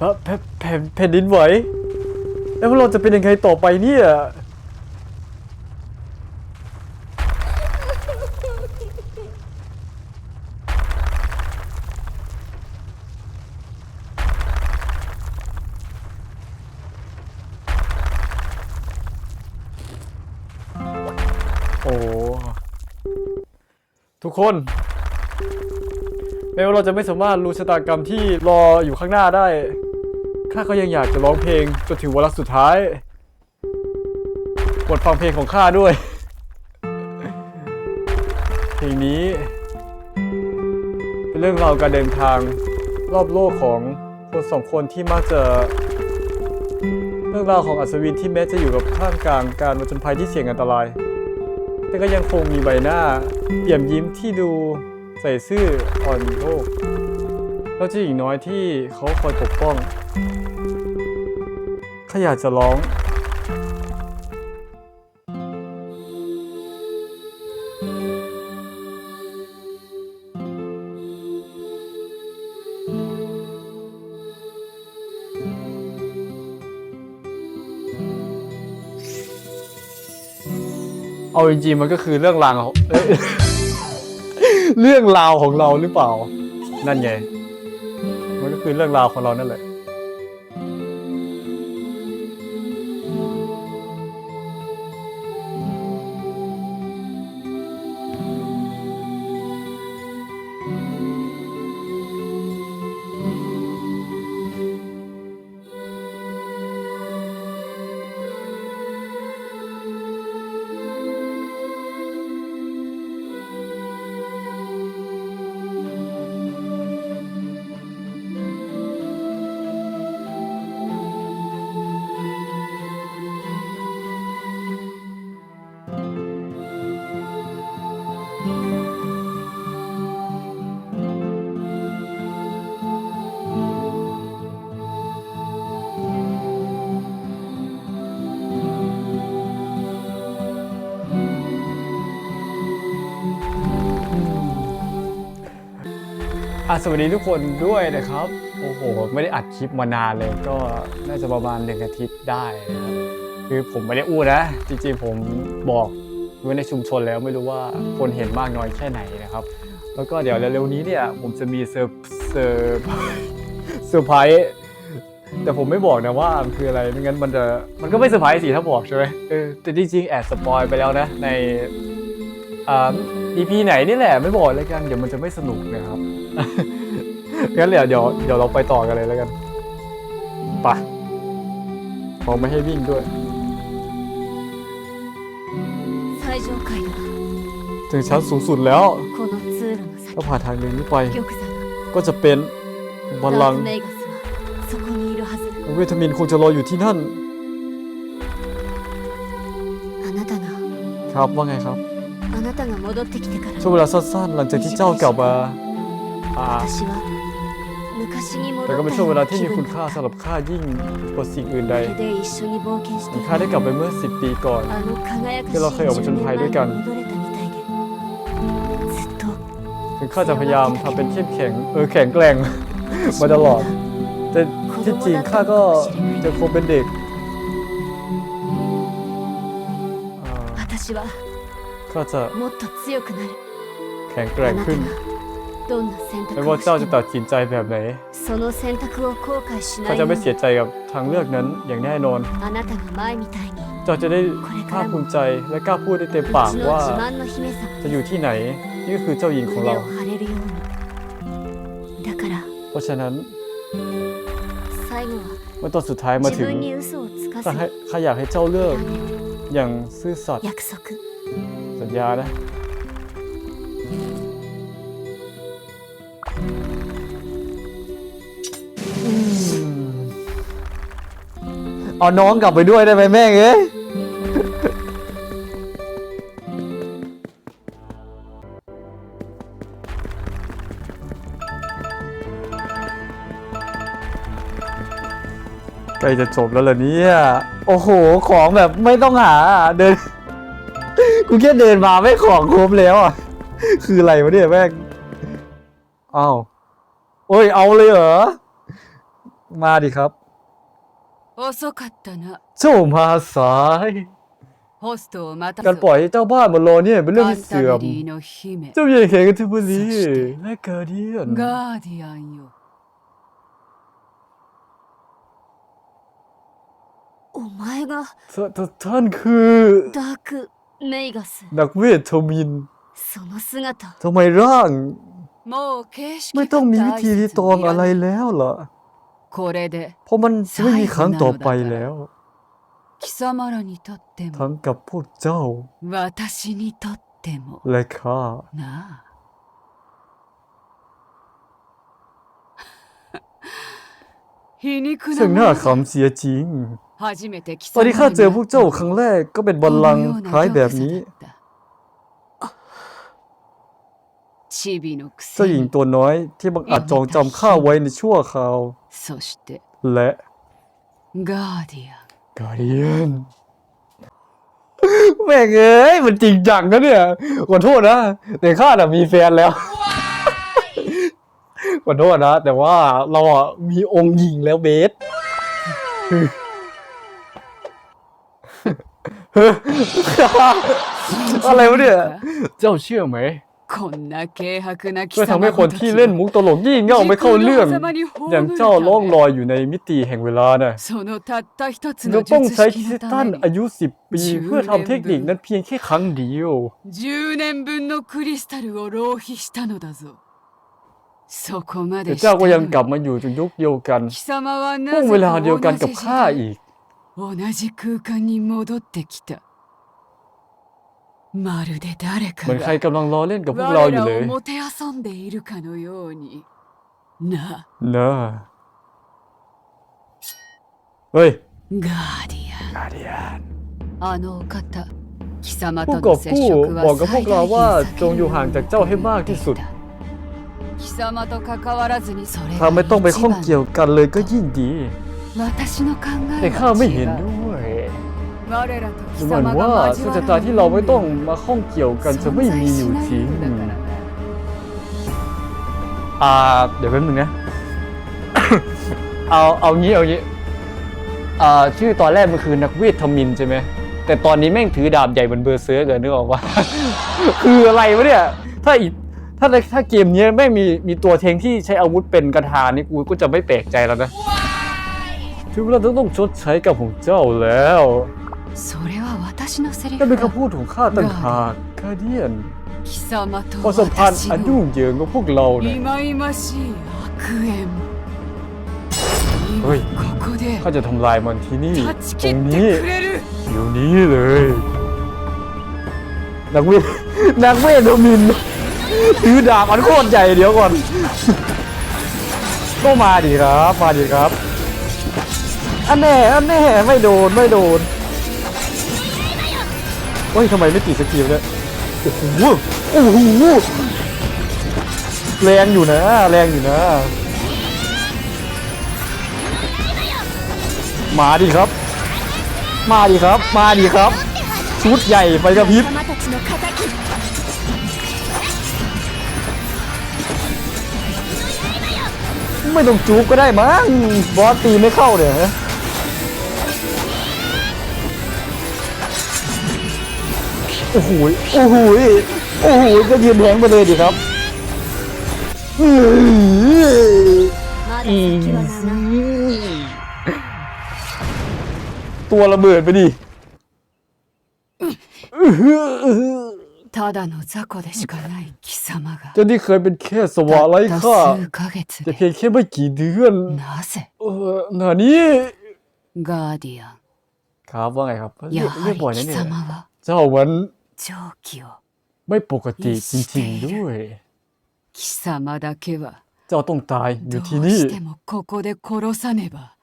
พระแผ่นแผ่นแผ่นดินไหว แล้วพวกเราจะเป็นยังไงต่อไปเนี่ยโอ้ทุกคนแม้ว่าเราจะไม่สามารถรู้ชะตากรรมที่รออยู่ข้างหน้าได้ ข้าก็ยังอยากจะร้องเพลงจนถึงวาระสุดท้ายกดฟังเพลงของข้าด้วย เพลงนี้ เป็นเรื่องราวการเดินทางรอบโลกของคนสองคนที่มักจะ เรื่องราวของอัศวินที่แม้จะอยู่กับท่ามกลางการผจญภัยที่เสี่ยงอันตราย แต่ก็ยังคงมีใบหน้าเปี่ยมยิ้มที่ดูใส่ซื่ออ่อนโลก แล้วเจ้าหญิงน้อยที่เขาคอยปกป้องข้าอยากจะร้อง เอาจริงๆมันก็คือเรื่องราวของเอ้ย เรื่องราวของเราหรือเปล่า นั่นไง คือเรื่องราวของเรานั่นแหละ อะสวัสดีทุกคนด้วยนะครับ โอ้โห ไม่ได้อัดคลิปมานานเลยก็น่าจะประมาณหนึ่งอาทิตย์ได้นะครับคือผมไม่ได้อู้นะ จริงๆผมบอกไว้ในชุมชนแล้วไม่รู้ว่าคนเห็นมากน้อยแค่ไหนนะครับ แล้วก็เดี๋ยวเร็วๆนี้เนี่ยผมจะมีเซอร์เซอร์เซอร์ไพรส์แต่ผมไม่บอกนะว่ามันคืออะไรไม่งั้นมันจะมันก็ไม่เซอร์ไพรส์สิถ้าบอกใช่ไหมเออแต่จริงๆแอบสปอยไปแล้วนะในอ่า EP ไหนนี่แหละไม่บอกเลยกันเดี๋ยวมันจะไม่สนุกนะครับ งั้นเดี๋ยวเดี๋ยวเดี๋ยวเราไปต่อกันเลยแล้วกันไปขอไม่ให้วิ่งด้วย 最上階だ ถึงชั้นสูงสุดแล้ว この通路の ถ้า 先 ผ่านทางเดินนี้ไป 玉座 ก็จะเป็นบัล ダ ลั ー ง ス ก์ メイガスはそこにいるはず เวทมินคงจะรออยู่ที่นั่น あなたが ครับว่าไงครับ あなたが戻ってきてから ช่วงเวลาสั้นๆ หลังจากที่เจ้ากลับมา แต่ก็เป็นช่วงเวลาที่มีคุณค่าสำหรับข้ายิ่งกว่าสิ่งอื่นใดข้าได้กลับไปเมื่อ 10 ปีก่อนที่เราเคยออกมาชนภัยด้วยกันคือข้าจะพยายามทำเป็นเข้มแข็งเออแข็งแกร่งมาตลอด แต่ที่จริงข้าก็จะคงเป็นเด็กข้าจะแข็งแกร่งขึ้น どんな選 ไม่ 択 ว่า をし เจ้าจะ て ตั も ดสินใจแบบไหน その選択を後悔しな ข้าย จะ よう ไม่ に เสียใจกับทางเลือกนั้นอย่างแน่นอน あなたが前みたいに เจ้าจะได้ภาคภูมิใจและกล้าพูดได้เต็มปาก うちの ว่า 自慢の姫様 จะอยู่ที่ไหน นี่ก็คือเจ้าหญิงของ 胸 เรา を張れるようにだから เพราะฉะนั้น 最後は เมื่อตอนสุดท้ายมา 自 ถึง 分に嘘をつか ข้าให้ ず ข้าอยากให้เจ้าเลือกอย่างซื่อสัตย์ 約束 สัญญานะ เอาน้องกลับไปด้วยได้ไหมแม่งเอ้ยใกล้จะจบแล้วเหรอเนี่ย โอ้โห ของแบบไม่ต้องหาอะเดิน กูแค่เดินมาไม่ของครบแล้วอะ คืออะไรวะเนี่ยแม่งอ้าวโอ้ย เอาเลยเหรอ มาดิครับ 遅かったなเจ้ามสายホストを待たการปล่อยให้เจ้าบ้านมารอเนี่ยเป็นเรื่องเสื่อมเจ้าใหแขกันทุกวัรีและกาเดียนガーディアンよお前がท่านท่านคือダークメイガスนักเวทโทมินその姿ทำไมร่างもう形式ไม่ต้องมีวิธีรีตองอะไรแล้วเหรอ これで เพราะมันไม่มีครั้งต่อไปแล้ว 貴様らにとって ทั้ も งกับพวกเจ้า 私にとっても และข้า なあ皮肉 ซึ่ な ง も หน้า のだ ขำเสียจริง 初めて貴 ตอน 様 ที่ข้า に เจอพวกเจ้าครั้งแรกก็เป็นบัลลังก์คล้ายแบบนี้ チビのく เจ้า せ หญิง に ตัวน้อยที่บังอาจจองจำข้าไว้ในชั่วคราว そして และ ガーディアン กาเดียนแม่งเอ้ยมันจริงจังนะเนี่ยขอโทษนะ แต่ข้าน่ะมีแฟนแล้ว ขอโทษนะ แต่ว่าเราอ่ะมีองค์หญิงแล้วเบส อะไรวะเนี่ย เจ้าเชื่อไหม こんな軽薄な貴 เพื่อทำให้ 様 คนที่เล่นมุกตลกยิ่งเง่าไม่เข้าเรื่อง 時空の狭間に葬 อย่าง る เจ้า た ล่องล め อยอยู่ในมิติแห่งเวลาน่ะ そのたった一つ เรา の ต้อง 術 ใช้ 式 คริส の ตั た น め อา に ยุสิบปี เพื่อทำเทคนิคนั้นเพียงแค่ครั้งเดียว 10年分のクリスタルを浪費したのだぞそこま แต่ でし เจ้าก็ た ยังกลั の บมาอยู่ในยุคเดียวกัน 貴様は ห่วง な เว ぜ ลา か เดียวกัน 同 กับ じ時 ข้า 代 อีก 同じ空間に戻ってきた まるで誰 เหมื か อนใคร が กำลังล้อเล่นกับพวกเรา 我 อยู่ ら เลย をもてあそんでいるかのようにな นะเฮ้ย ガーディアン กาเดียน あのお方貴様 ผู้ と กอ の บ 接 กู้ 触 บอก は กับพวก 最 เรา 大 ว่า 限 จงอยู่ห่างจากเจ้าให้มากที่สุด 貴様と関わらずにそれ ถ้าไม่ต้องไปข้องเกี่ยวกันเลยก็ยิ่งดี 私の考 แต่ え ข้าไม่เห็น は違う ดูเหมือนว่าสุจตาที่เราไม่ต้องมาข้องเกี่ยวกันจะไม่มีอยู่จริงอ่าเดี๋ยวแป๊บนึงนะ เอาเอางี้เอางี้อ่าชื่อตอนแรกมันคือนักเวทธมินใช่ไหมแต่ตอนนี้แม่งถือดาบใหญ่เหมือนเบอร์เซอร์กันนึกออกว่าคืออะไรวะเนี่ย ถ้าอีกถ้าถ้าเกมนี้ไม่มีมีตัวเทงที่ใช้อาวุธเป็นกระทานี่กูก็จะไม่แปลกใจแล้วนะถึงเวลาต้องชดใช้กับของเจ้าแล้ว それは私のセリ ก็ フ เป็น だ คำพูดของข้าต่างหากคาเดียน 貴様と ความสัมพันธ์ 私 อันยุ่ง の เหยิงของพวกเราเนี่ย 忌々しい悪縁 เฮ้ย 今ここで ข้าจะทำลายมันที่นี่ 断ち ต 切 รง って นี้ くれる อยู่นี้เลย นักเวท นักเวทโดมินถือดาบอันโคตรใหญ่เดี๋ยวก่อน ก็มาดิครับ มาดิครับ อันแน่ อันแน่ ไม่โดน ไม่โดน โอ้ยทำไมไม่ติดสกิลเนี่ยโอ้โหโอ้โหแรงอยู่นะ แรงอยู่นะ มาดีครับ มาดีครับ มาดีครับ ชุดใหญ่ไปกระพิบไม่ต้องจูบก็ได้มั้งบอสตีไม่เข้าเนี่ย โอ้โหยโอ้โหยโอ้โหยก็ยืนแทงไปเลยดิครับอื้อ まだ อืม 先は長い ตัวระเบิดไปดิอื้อหือ ただの雑魚でしかない貴様が เจ้านี่เคยเป็นแค่สวะ た ไร้ った ค่า 数ヶ月 แต่ で เพียงแค่ไม่กี่เดือน なぜ เออหนานี้ ガーディアン ครับว่าไงครับเรี や ยกเรียกบ่อย はり นะ 貴 เนี่ย 様は เจ้ามัน 蒸気を ไม่ปกติจริงๆด้วย 貴様だけは เจ้าต้องตายอ ど ยู่ う ที่นี่ してもここで殺さねば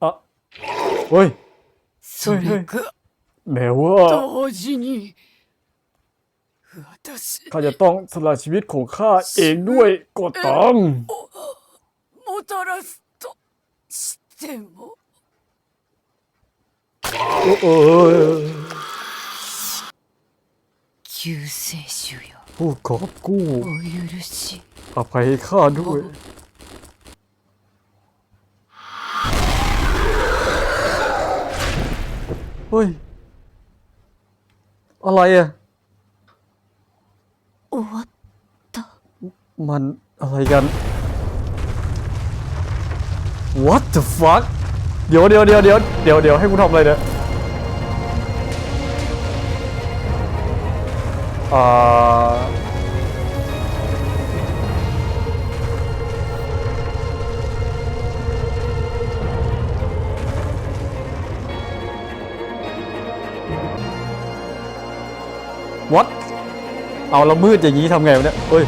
อ่ะเฮ้ย それが แม้ว่า 同時に私 ข้าจะต้องสละชีวิตของข้าเองด้วยก็ต้อง もたらすとしても โอ้โอ้ 救世主よผู้กอบกู้お許しอภัยให้ข้าด้วย เฮ้ย อะไรอ่ะ終わったมันอะไรกัน What the fuck เดี๋ยวเดี๋ยวเดี๋ยวเดี๋ยวเดี๋ยวเดี๋ยวให้กูทำอะไรเนี่ยเอ่อวัดเอาละมืดอย่างนี้ทำไงวะเนี่ยเอ้ย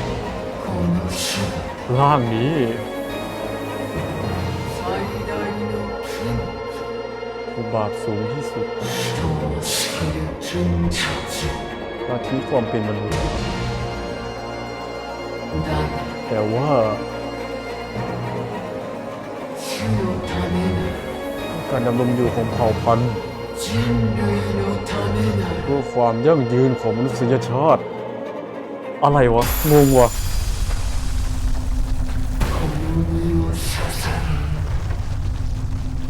ร่างนี้ บาปสูงที่สุดมาทิ้งความเป็นมนุษย์ แต่ว่าการดำรงอยู่ของเผ่าพันธุ์เพื่ความยั่งยืนของมนุษยชาติ อะไรวะ งงวะ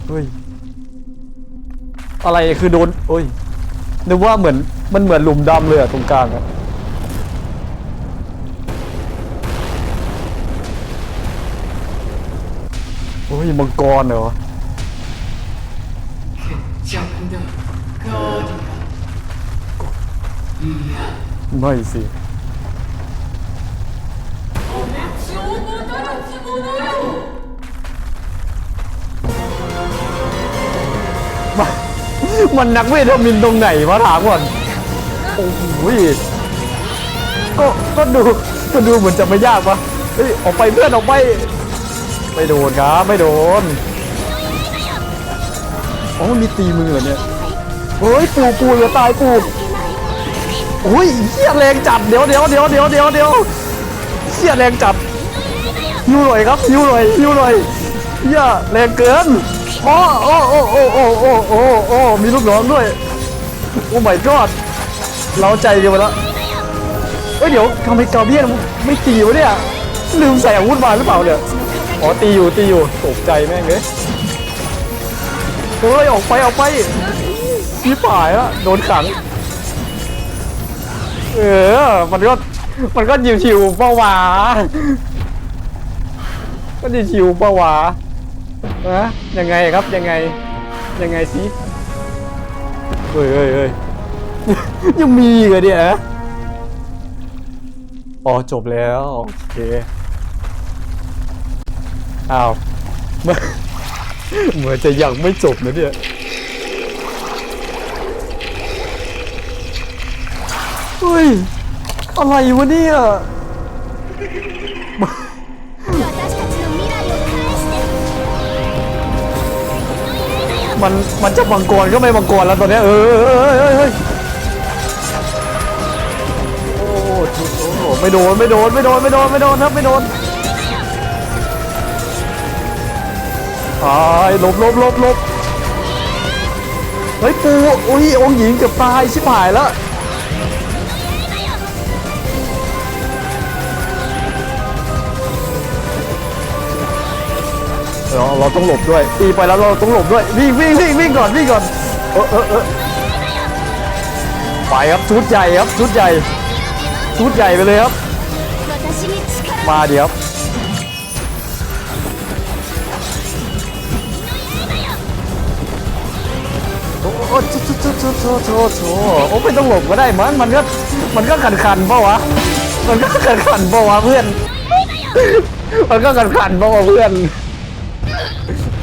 เฮ้ย อะไรคือโดนโอ้ยนึกว่าเหมือนมันเหมือนหลุมดำเลยอะตรงกลางอะโอ้ยมังกรเหรอไม่สิ มันนักเวทมินตรงไหนวะถามก่อน โอ้โหก็ก็ดูก็ดูเหมือนจะไม่ยากปะเฮ้ยออกไปเพื่อนออกไป ไม่โดนครับไม่โดนอ๋อมีตีมือเหรอเนี่ยเฮ้ยปูปูเหลือตายปูโอ้ยเฮียแรงจัดเดี๋ยวเดี๋ยวเดี๋ยวเดี๋ยวเดี๋ยวเดี๋ยวเฮียแรงจัดฮิวหน่อยครับฮิวหน่อยฮิวหน่อยเฮียแรงเกิน โอ้โอ้โอ้โอ้โอ้โอ้โอ้โอ้มีลูกน้องด้วย โอ้ my god เราใจกันไปแล้วเฮ้ยเดี๋ยวทำไมกาเบียนไม่ตีวะเนี่ย ลืมใส่อาวุธมาหรือเปล่าเนี่ย อ๋อตีอยู่ตีอยู่ตกใจแม่งเลยเฮ้ยออกไปออกไปพี่ฝ่ายละโดนขัง เออ มันก็มันก็ยิวชิวเป้าวาก็ยิวชิวเป้าวา นะยังไงครับยังไงยังไงสิเฮ้ยเฮ้ยเฮ้ยยังมีเหรอเนี่ยอ๋อจบแล้วโอเคอ้าวเหมือนเหมือนจะยังไม่จบนะเนี่ยเฮ้ยอะไรวะเนี่ย มันมันจะมังกรก็ไม่มังกรแล้วตอนนี้เออเออเออเออเออโอ้โหโอ้โหไม่โดนไม่โดนไม่โดนไม่โดนไม่โดนครับไม่โดนตายหลบหลบหลบหลบเฮ้ยปูอุ้ยองค์หญิงเกือบตายชิบหายแล้ว เราเราต้องหลบด้วยตีไปแล้วเราต้องหลบด้วยวิ่งวิ่งวิ่งวิ่งก่อนวิ่งก่อนเออเออไปครับชุดใหญ่ครับชุดใหญ่ชุดใหญ่ไปเลยครับ มาเดี๋ยวโอ้โหโอ้โหโอ้ไม่ต้องหลบก็ได้มั้งมันก็มันก็ขันขันเปล่าวะมันก็ขันขันเปล่าวะเพื่อน มันก็ขันขันเปล่าวะเพื่อน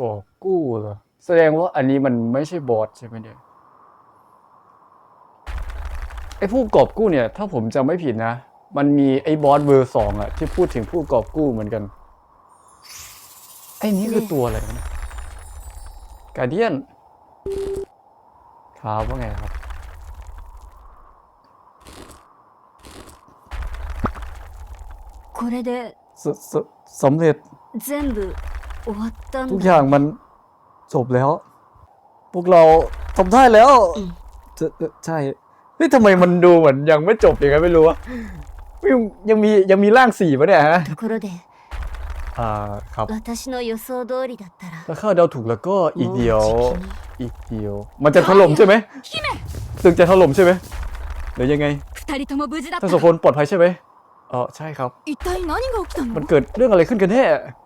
กอบกู้เหรอ แสดงว่าอันนี้มันไม่ใช่บอสใช่ไหมเนี่ย ไอ้ผู้กอบกู้เนี่ย ถ้าผมจำไม่ผิดนะ มันมีไอ้บอสเวอร์สองอะที่พูดถึงผู้กอบกู้เหมือนกัน ไอ้นี่คือตัวอะไรวะเนี่ยกาเดียนครับว่าไงครับ これで สสสำเร็จ 全部 終わったん ทุก だ อย่างมันจบแล้ว พวกเราทำได้แล้ว อืม จะจะใช่เฮ้ยทำไมมันดูเหมือนยังไม่จบอย่างนั้นไม่รู้วะยังยังมียังมีร่างสี่ปะเนี่ยฮะ ところで อ่าครับ 私の予想通りだったら ถ้าข้าเดาถูกแล้วก็อีกเดียว もうじきに อีกเดียว มันจะถล่มใช่ไหมตึกจะถล่มใช่ไหมหรือยังไง 二人とも無事だった ทั้งสองคนปลอดภัยใช่ไหมเออใช่ครับ 一体何が起きた มัน の เกิดเรื่องอะไรขึ้นกันแน่ 城の上の方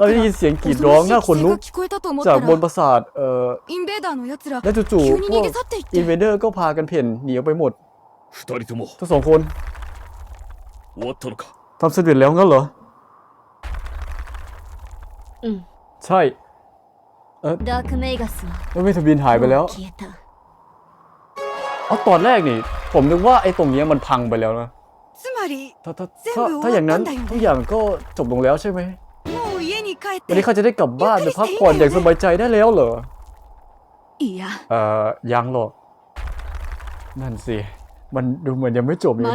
เราได้ยินเสียงกรีดร้องหน้าคนลุกจากบนปราสาทเอ่อและจู่ๆพวกอินเวเดอร์ก็พากันเพ่นหนีออกไปหมดทั้งสองคนทำเสร็จแล้วงั้นเหรอใช่เออดาร์คเมกัสเมทะเบีนหายไปแล้วอ๋อตอนแรกนี่ ผมนึกว่าไอ้ตรงนี้มันพังไปแล้วนะ ถ้าถ้าถ้าถ้าอย่างนั้นทุกอย่างก็จบลงแล้วใช่ไหมวันนี้เขาจะได้กลับบ้านไปพักผ่อนอย่างสบายใจได้แล้วเหรอเอ่อยังหรอกนั่นสิมันดูเหมือนยังไม่จบยัง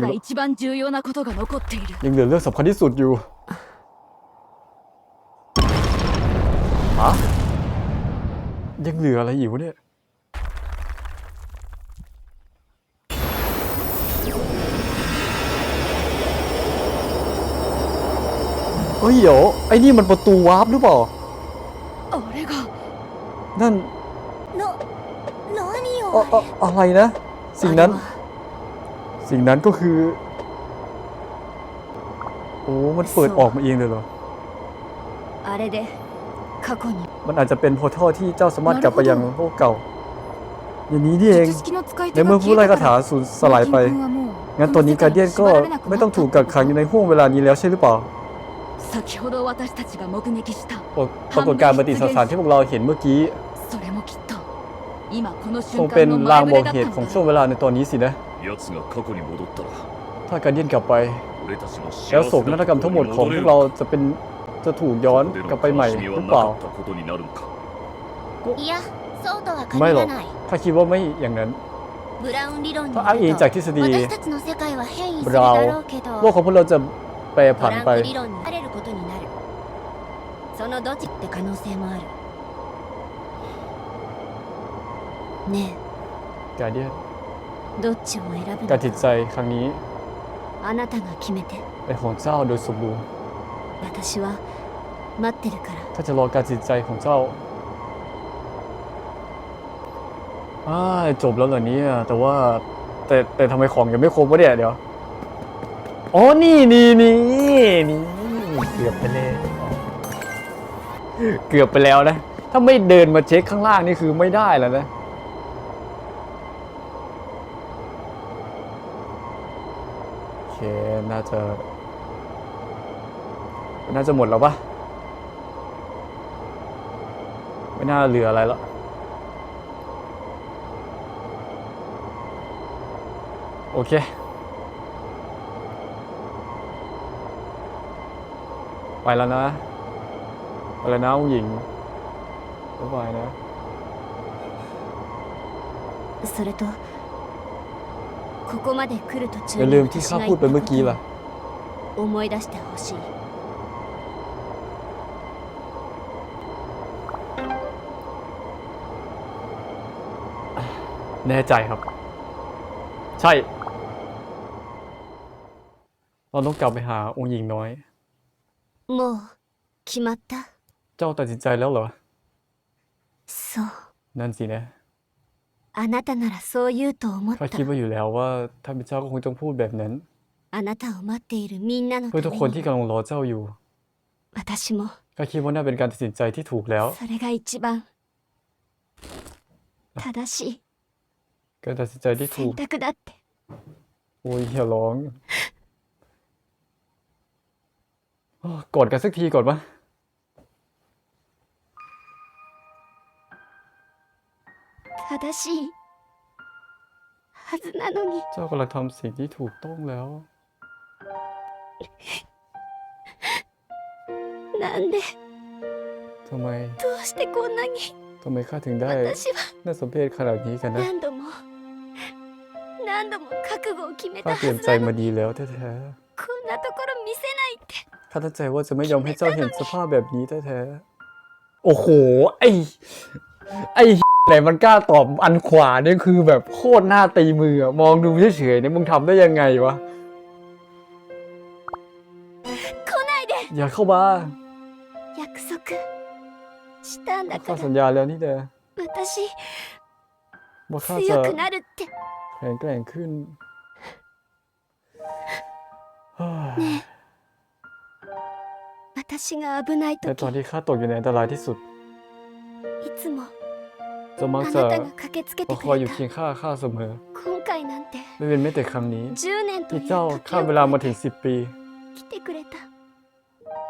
ยังเหลือเรื่องสำคัญที่สุดอยู่ฮะยังเหลืออะไรอีกวเนี่ย เฮ้ยเดี๋ยวไอ้นี่มันประตูวาร์ปหรือเปล่านั่นอะอะอะไรนะ สิ่งนั้น สิ่งนั้นก็คือ โอ้มันเปิดออกมาเองเลยเหรอมันอาจจะเป็นพอร์ทัลที่เจ้าสามารถกลับไปยังโลกเก่า อย่างนี้นี่เองในเมื่อผู้ไล่คาถาสูญสลายไป งั้นตัวนี้การเดียนก็ไม่ต้องถูกกักขังอยู่ในห้วงเวลานี้แล้วใช่หรือเปล่า 先ほど私たちが目撃した ปรปรากฏการณ์ปฏิสถานที่พวกเราเห็นเมื่อกี้ それもきっと今この คง 瞬 เป็น 間の ลาง 前 บอ 触 ก れだっ เห た ตุ ん ของ だ ช่วงเวลาในตอนนี้สินะ 奴が過去に戻ったら ถ้าการเดียนกลับไป 俺たちの แล้ว 幸 โศก せ นาฏ な กรรมทั้งหมดของพวกเราจะเป็นจะถูกย้อนกลับไปใหม่หรือเปล่า たことになるのかいやそうとはไม่หรอก 限らない ถ้าคิดว่าไม่อย่างนั้น ブラウン理論に ถ้าอ้างอิง よ จาก る ทฤษ と ฎี 私たちの世界は変異する เรา だろうけど โลกของพวกเราจะ แปร ト ผัน ラン ไป ク理論になれることになるそのどっちって可能性もあるね การเดียน えどっちを選ぶ การ の ตัดใจ か ครั้งนี้ あなたが決めて เป็นของเจ้าโดยสมบูรณ์ 私は待ってるから ถ้าจะรอการตัดสินใจของเจ้าอ้ายจบแล้วเหรอเนี่ยแต่ว่า แต่แต่ทำไมของยังไม่ครบวะเนี่ยเดี๋ยว อ๋อนี่นี่นี่นี่เกือบไปแล้วเกือบไปแล้วนะ ถ้าไม่เดินมาเช็คข้างล่างนี่คือไม่ได้แล้วนะโอเคน่าจะ น่าจะหมดแล้วปะไม่น่าเหลืออะไรแล้วโอเค ไปแล้วนะ ไปแล้วนะผู้หญิงบ๊ายบายนะ それとここまで来る途 อ 中 ย่าลืมที่ข้าพูดไปเมื่อกี้ล่ะ 思い出してほしい แน่ใจครับ ใช่ เราต้องกลับไปหาองค์หญิงน้อย もう決まった เจ้าตัดสินใจแล้วเหรอ そう นั่นสินะ あなたならそう言うと思っ ข้า た คิดว่าอยู่แล้วว่าท่านเป็นเจ้าก็คงต้องพูดแบบนั้น あなたを待っているみんなの เพื่อทุก た คน め ที่ に กำลังรอเจ้าอยู่ 私も ข้าคิดว่าน่าเป็นการตัดสินใจที่ถูกแล้ว それが一番正しい การตัดสินใจที่ถู 選 ก 択だって โอ้ยอย่าร้องอ้อ กอดกันสักทีก่อนปะ 正しいはずなのに เจ้ากำลังทำสิ่งที่ถูกต้องแล้ว なんで ทำไม どうしてこんなに ทำไมข้าถึงได้ 私は น่าสมเพชขนาดนี้กันนะ 何度も何度も覚悟を決め ข้า た เตรีย は ม ず ใจ なの มา に ดีแล้วแท้ こんなところ見せないって ๆ ข้าตั้งใจว่าจะไม่ยอมให้เจ้าเห็นสภาพแบบนี้แท้ๆ โอ้โห ไอ้ ไอ้ไหนมันกล้าตอบอันขวาเนี่ยคือแบบโคตรหน้าตีมือมองดูเฉยๆเนี่ยมึงทำได้ยังไงวะ อย่าเข้ามาข้าสัญญาแล้วนี่เด้ว่าข้าจะแข็งแกร่งขึ้น 私が危ない ใน 時 ตอนที่ข้าตกอยู่ในอันตรายที่สุด いつも เจะมั あ ก な จะ たが駆けつけて มา く คอยอ れ ยู่ た เคียงข้างข้าเสมอ 今回なんて ไม่เป็นแม้แต่ครั้งนี้ 10年とい ที่ う เจ้า 時 ข้าม を เวลามาถึงสิบปี 来てくれた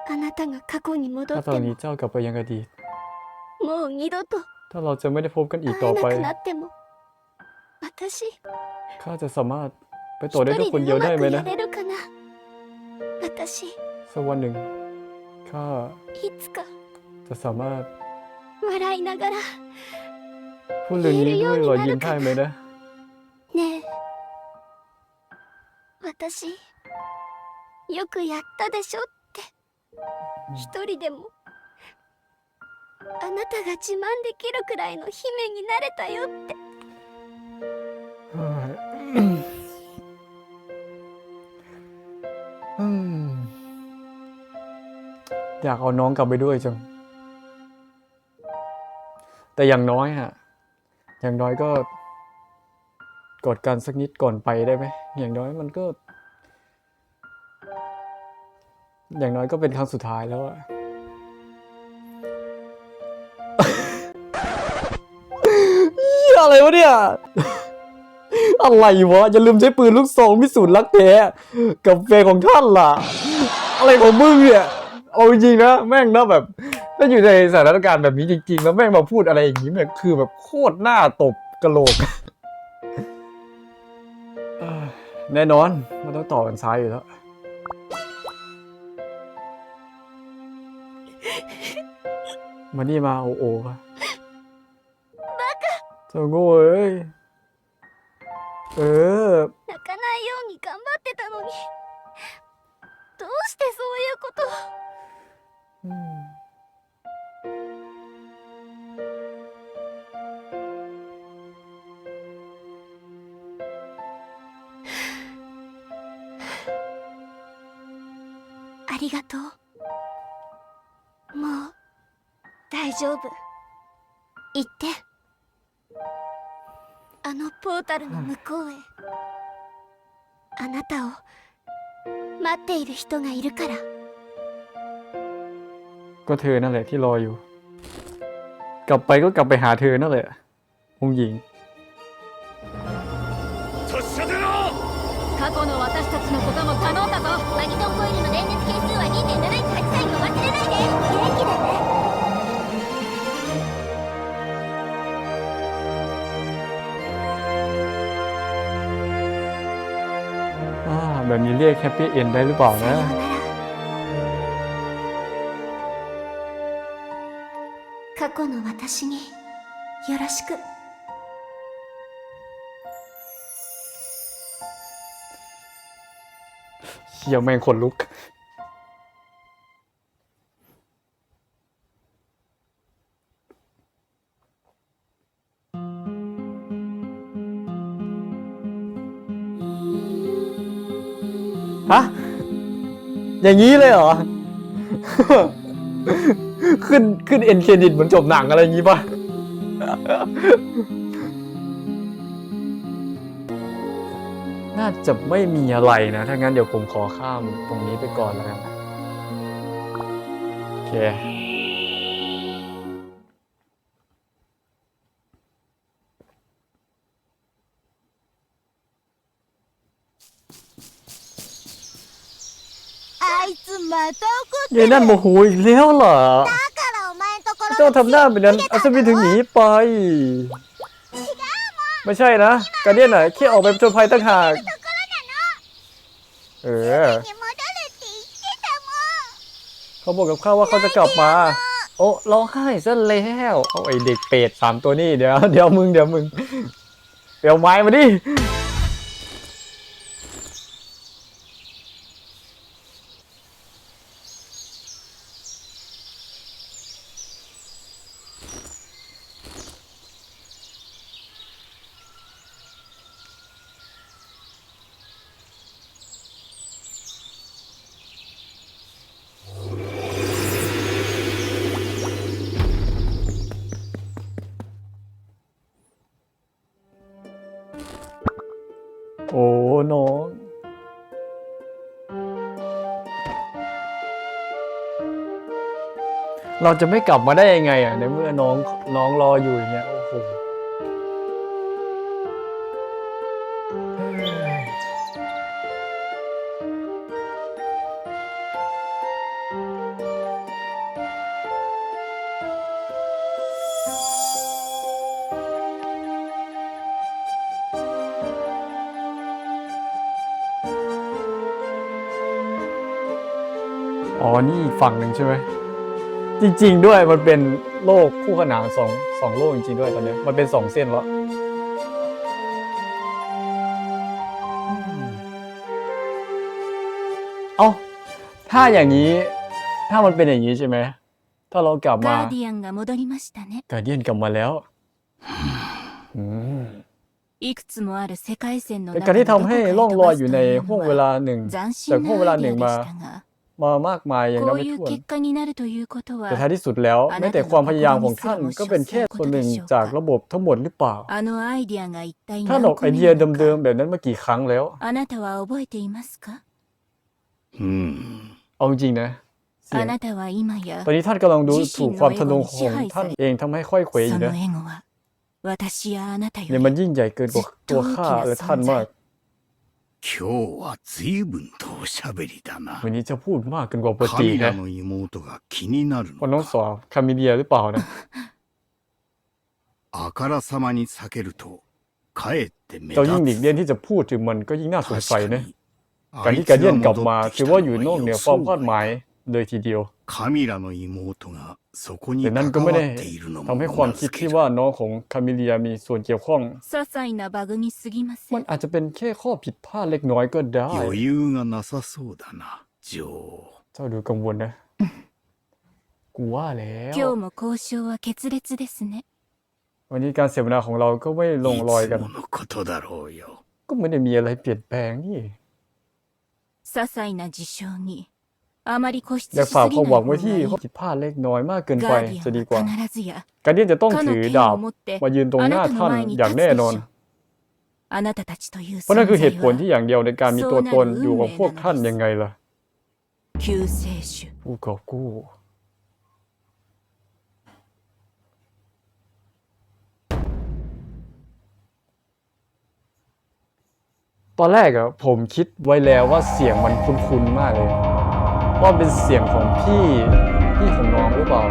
あなたが過去に戻 ถ้า っ ตอน て นี้ も เจ้ากลับไปยังอดีต もう二度と ถ้าเราจะไม่ได้พบกันอี 会 กต่อ えな ไป くなっても私 ข้าจะสามารถไปต่อ 一 ได้ด้วย 人 คน で เดียว う ได้ ま ไหม く นะ やれるかな私 สักวันหนึ่ง ข้าย つか จะสามารถ 笑いながら พูดเรื่องนี้ด้วยรอยยิ้มได้ไหมนะ ねえ私よくやったでしょって一人でもあなたが自慢できるくらいの姫になれたよって อยากเอาน้องกลับไปด้วยจัง แต่อย่างน้อยฮะ อย่างน้อยก็กอดกันสักนิดก่อนไปได้ไหม อย่างน้อยมันก็ อย่างน้อยก็เป็นครั้งสุดท้ายแล้วอะอะไรวะเนี่ย อะไรวะ อย่าลืมใช้ปืนลูกซองพิสูจน์รักแท้กับแฟนของท่านล่ะ อะไรของมึงเนี่ย เอาจริงๆนะ แม่งนะแบบ ถ้าอยู่ในสถานการณ์แบบนี้จริงๆ แล้วแม่งมาพูดอะไรอย่างนี้เนี่ยคือแบบโคตรหน้าตบกระโหลก เอ้ยแน่นอน มันต้องต่อกันซ้ายอยู่แล้ว มานี่มาโอโอป่ะเจ้าโง่เอ้ย เออ 泣かないように頑張ってたのにどうしてそういうこと ありがとう。もう大丈夫。行って。あのポータルの向こうへ。あなたを待っている人がいるから ก็เธอนั่นแหละที่รออยู่ กลับไปก็กลับไปหาเธอนั่นแหละองค์หญิง 達者でな過去の私たちのことも頼んだぞマギトンコイルの連熱係数は2.718歳を忘れないで元気でね อ่า แบบนี้เรียกแฮปปี้เอนได้หรือเปล่า さ นะ 私によろしく เชี่ยแม่งขนลุก ฮะ อย่างนี้เลยเหรอ ขึ้นขึ้นเอ็นเครดิตเหมือนจบหนังอะไรอย่างนี้ป่ะ น่าจะไม่มีอะไรนะ ถ้างั้นเดี๋ยวผมขอข้ามตรงนี้ไปก่อนแล้วกันนะโอเค ยายนั่นโมโหอีกแล้วเหรอเจ้าทำหน้าแบบนั้นอัศวินถึงหนีไป ไม่ใช่นะกาเดียนไหนแค่ออกไปจนภัยต่างหากเออเขาบอกกับข้าว่าเขาจะกลับมา โอ้ร้องไห้ซะแล้วเอาไอเด็กเป็ดสามตัวนี่เดี๋ยวเดี๋ยวมึงเดี๋ยวมึงเดี๋ยวไม้มาดิ เราจะไม่กลับมาได้ยังไงอะในเมื่อน้องน้องรออยู่อย่างเงี้ยโอ้โหอ๋อ นี่อีกฝั่งหนึ่งใช่ไหม จริง ๆ ด้วยมันเป็นโลกคู่ขนานสองสองโลกจริง ๆ ด้วยตอนเนี้ยมันเป็นสองเส้นแล้วอืมเอ้าถ้าอย่างนี้ ถ้ามันเป็นอย่างนี้ใช่ไหม ถ้าเรากลับมา ガーディアンが戻りましたね การเดียนกลับมาแล้วอืม いくつもある世界線の เป็น 中 การ に ที่ ど ทำ こか ให้ へ ล่อง 飛 ลอ ば ย す อยู่ と ใน いう ห่วง の เวลา は หนึ่ง 斬 จาก 新 ห่วงเว な ลา アイ ห デ นึ่ง アで มา したが มามากมายอย่งไม่ถ้วนแต่ท้ายที่สุดแล้วแม้แต่ความพยายามของท่านก็เป็นแค่ส่วนหนึ่งจากระบบทั้งหมดหรือเปล่าท่านออกไอเดียเดิมๆแบบนั้นมากี่ครั้งแล้วเอาจริงนะตอนนี้ท่านกำลังดูถูกความทะนงของท่านเองทำให้ค่อยเขวอยู่นะเนี่ยมันยิ่งใหญ่เกินกว่าตัวข้าและท่านมาก 今日は随分とおしゃべりだな วันนี้จะพูดมากเกินกว่าปกติ 神 นะ らの妹が気になる คน の น้อง か สาวคามิเลียหรือเปล่านะ あからさまに避けるとかえって目 เจ้ายิ่งหลี 立 ก つ เลี่ยงที่จะพูดถึงมันก็ยิ่งน่าสงสัย 確か นะ に การ あい ที่ つ การเดียน が กลับ 戻 มา って ถื き อ た ว่า の อยู่นอก は เหนือ 予 ความ 想 คาดหมา 外 ยเลยทีเดียว 神らの妹がそこに แต่นั่น 関 ก็ไม่ได้ わっているの ทำ も ให้ う ความ な คิด ずけ ที่ る ว่าน้องของคามิเลียมีส่วนเกี่ยวข้อง 些細なバグに過ぎませ มัน ん อาจจะเป็นแค่ข้อผิดพลาดเล็กน้อยก็ได้ 余裕がなさそうだな女王 เจ้าดูกังวลนะ กูว่าแล้ว 今日も交渉は決裂ですね วันนี้การเสวนาของเราก็ไม่ลงรอย い กัน つものことだろうよ ก็ไม่ได้มีอะไรเปลี่ยนแปลงนี่ 些細な事象に あまり固執 อยาก し ฝาก すぎ ความ ない หวัง 方 ไว้ がい ที่ い ข้อผิดพลาดเล็กน้อยมากเกินไป ガーディ จะ ア ดี ン กว่า は必ずや การที่จะต้อง かの ถือ 剣 ดาบ を持って มายืนตรงหน้า あなたの ท่าน 前に อย่าง 立つ แน่ で นอน しょうあなたたちという เพราะนั่น 存 คือเห 在 ตุผลที่อ は ย่างเดียวในการมีตัวตนอยู่กับพวกท่านยังไงล่ะ 救世主 ผู้กอบกู้ ตอนแรกอะผมคิดไว้แล้วว่าเสียงมันคุ้นๆมากเลย ว่าเป็นเสียงของพี่พี่ของน้องหรือเปล่า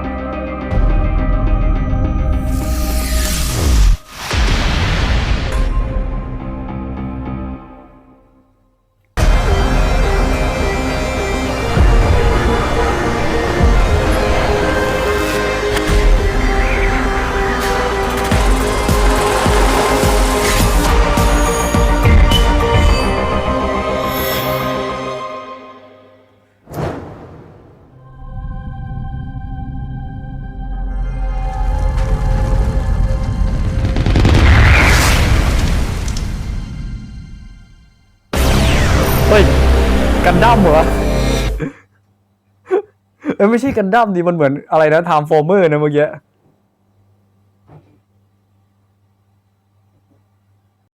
ไม่ใช่กันดั้มดิมันเหมือนอะไรนะไทม์ฟอร์เมอร์นะเมื่อกี้